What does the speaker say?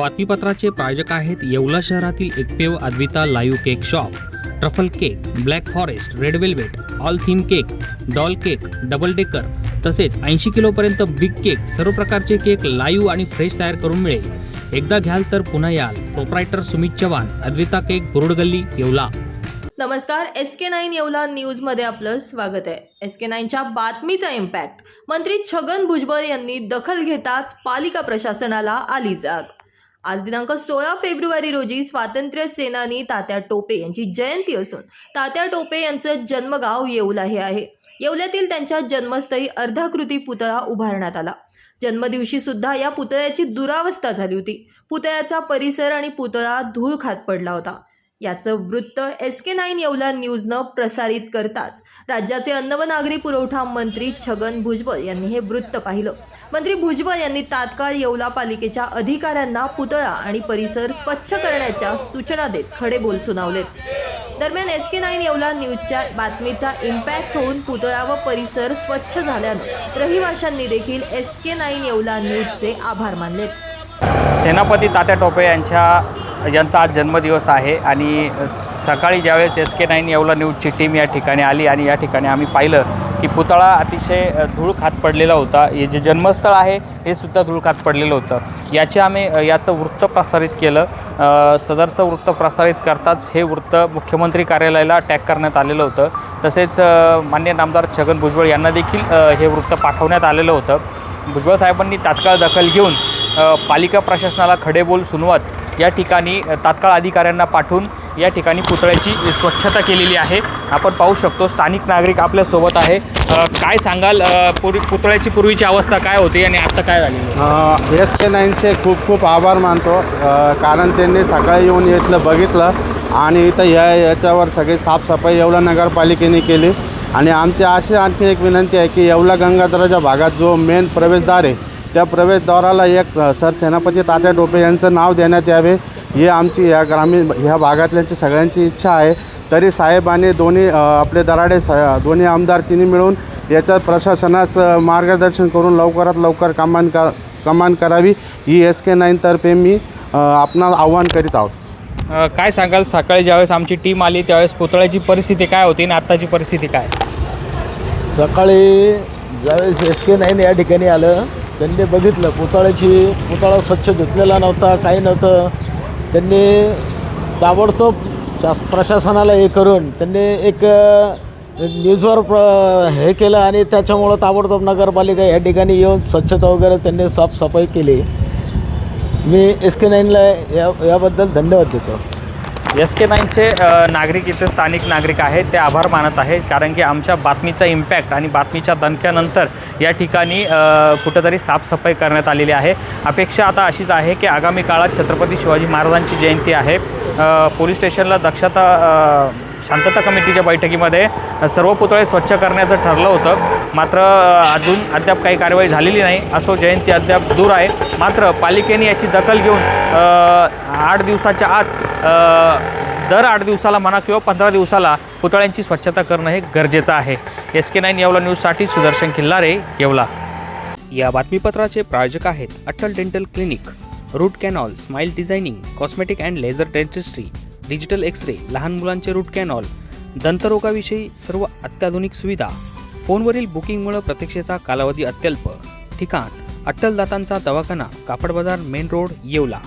बातमीपत्राचे प्रायोजक आहेत येवला शहरातील एकपेव Advita live cake shop. Truffle cake black forest red velvet all theme cake doll cake double decker तसेच ऐंशी किलोपर्यंत बिग केक सर्व प्रकारचे केक लाईव्ह आणि फ्रेश तयार करून मिळेल. एकदा घ्याल तर पुन्हा याल. Proprietor Sumit Chavan Advita cake Gurudgalli Yeola. नमस्कार एस के नाईन येवला न्यूजमध्ये आपलं स्वागत आहे. एस के नाईनच्या बातमीचा इम्पॅक्ट मंत्री छगन भुजबळ यांनी दखल घेताच पालिका प्रशासनाला आली जाग. आज दिनांक सोळा फेब्रुवारी रोजी स्वातंत्र्य सेनानी तात्या टोपे यांची जयंती असून तात्या टोपे यांचं जन्मगाव येवला हे आहे. येवल्यातील त्यांच्या जन्मस्थळी अर्धाकृती पुतळा उभारण्यात आला. जन्मदिवशी सुद्धा या पुतळ्याची दुरावस्था झाली होती. पुतळ्याचा परिसर आणि पुतळा धूळ खात पडला होता. याचं वृत्त एस के नाईन येवला न्यूजनं प्रसारित करताच. राज्याचे अन्न व नागरी पुरवठा मंत्री छगन भुजबळ यांनी हे वृत्त पाहिलं. मंत्री भुजबळ यांनी तात्काळ येवला पालिकेच्या अधिकाऱ्यांना पुतळा आणि परिसर स्वच्छ करण्याच्या सूचना देत खडे बोल सुनावलेत. दरम्यान एस के नाईन येवला न्यूजच्या बातमीचा इम्पॅक्ट होऊन पुतळा व परिसर स्वच्छ झाल्यानं रहिवाशांनी देखील एस के नाईन येवला न्यूजचे आभार मानलेत. सेनापती तात्या टोपे यांच्या यांचा आज जन्मदिवस आहे आणि सकाळी ज्यावेळेस एस के नाईन येवला न्यूजची टीम या ठिकाणी आली आणि या ठिकाणी आम्ही पाहिलं की पुतळा अतिशय धूळ खात पडलेला होता. हे जे जन्मस्थळ आहे हे सुद्धा धूळ खात पडलेलं होतं. याचे आम्ही याचं वृत्त प्रसारित केलं. सदरचं वृत्त प्रसारित करताच हे वृत्त मुख्यमंत्री कार्यालयाला टॅग करण्यात आलेलं होतं. तसेच मान्य नामदार छगन भुजबळ यांना देखील हे वृत्त पाठवण्यात आलेलं होतं. भुजबळ साहेबांनी तात्काळ दखल घेऊन पालिका प्रशासनाला खडेबोल सुनवत या ठिकाणी तात्काळ अधिकाऱ्यांना पाठवून या ठिकाणी पुतळ्याची स्वच्छता केलेली आहे. आपण पाहू शकतो स्थानिक नागरिक आपल्यासोबत आहे. काय सांगाल? पूर्वी पुतळ्याची पूर्वीची अवस्था काय होती आणि आता काय झाली एस के नाईनचे खूप खूप आभार मानतो. कारण त्यांनी सकाळी येऊन इथलं बघितलं आणि इथं या याच्यावर सगळी साफसफाई येवला नगरपालिकेने केली. आणि आमची अशी आणखी एक विनंती आहे की येवला गंगाधराच्या भागात जो मेन प्रवेशद्वार आहे त्या प्रवेशद्वाराला एक सर सेनापती तात्या टोपे यांचं नाव देण्यात यावे ही आमची या ग्रामीण ह्या भागातल्यांची सगळ्यांची इच्छा आहे. तरी साहेबांनी दोन्ही आपले दराडे सा दोन्ही आमदार तिन्ही मिळून याच्यात प्रशासनास मार्गदर्शन करून लवकरात लवकर कमान कर कमान करावी. ही एस के नाईनतर्फे मी आपणाला आव्हान करीत आहोत. अ, काय सांगाल? सकाळी ज्यावेळेस आमची टीम आली त्यावेळेस पुतळ्याची परिस्थिती काय होती आणि आत्ताची परिस्थिती काय? सकाळी ज्यावेळेस एस के नाईन या ठिकाणी आलं त्यांनी बघितलं पुतळ्याची पुतळा स्वच्छ धुतलेला नव्हता काही नव्हतं. त्यांनी ताबडतोब शास प्रशासनाला हे करून त्यांनी एक न्यूजवर प्र हे केलं आणि त्याच्यामुळं ताबडतोब नगरपालिका या ठिकाणी येऊन स्वच्छता वगैरे त्यांनी साफसफाई केली. मी एस के नाईनला या याबद्दल धन्यवाद देतो. एस के नाईनचे नागरिक इथे स्थानिक नागरिक आहेत. ते आभार मानत आहेत. कारण की आमच्या बातमीचा इम्पॅक्ट आणि बातमीच्या दणक्यानंतर या ठिकाणी कुठंतरी साफसफाई करण्यात आलेली आहे. अपेक्षा आता अशीच आहे की आगामी काळात छत्रपती शिवाजी महाराजांची जयंती आहे. पोलीस स्टेशनला दक्षता शांतता कमिटीच्या बैठकीमध्ये सर्व पुतळे स्वच्छ करण्याचं ठरलं होतं. मात्र अजून अद्याप काही कारवाई झालेली नाही. असो जयंती अद्याप दूर आहे. मात्र पालिकेने याची दखल घेऊन आठ दिवसाच्या आत दर आठ दिवसाला म्हणा किंवा पंधरा दिवसाला पुतळ्यांची स्वच्छता करणं हे गरजेचं आहे. एस के नाईन येवला न्यूजसाठी सुदर्शन खिल्लारे येवला. या बातमीपत्राचे प्रायोजक आहेत Atal dental clinic root canal smile designing cosmetic and laser dentistry digital X ray लहान मुलांचे रूट कॅनॉल दंतरोगाविषयी सर्व अत्याधुनिक सुविधा फोनवरील बुकिंगमुळे प्रतीक्षेचा कालावधी अत्यल्प ठिकाण अट्टल दातांचा दवाखाना कापड बाजार मेन रोड येवला.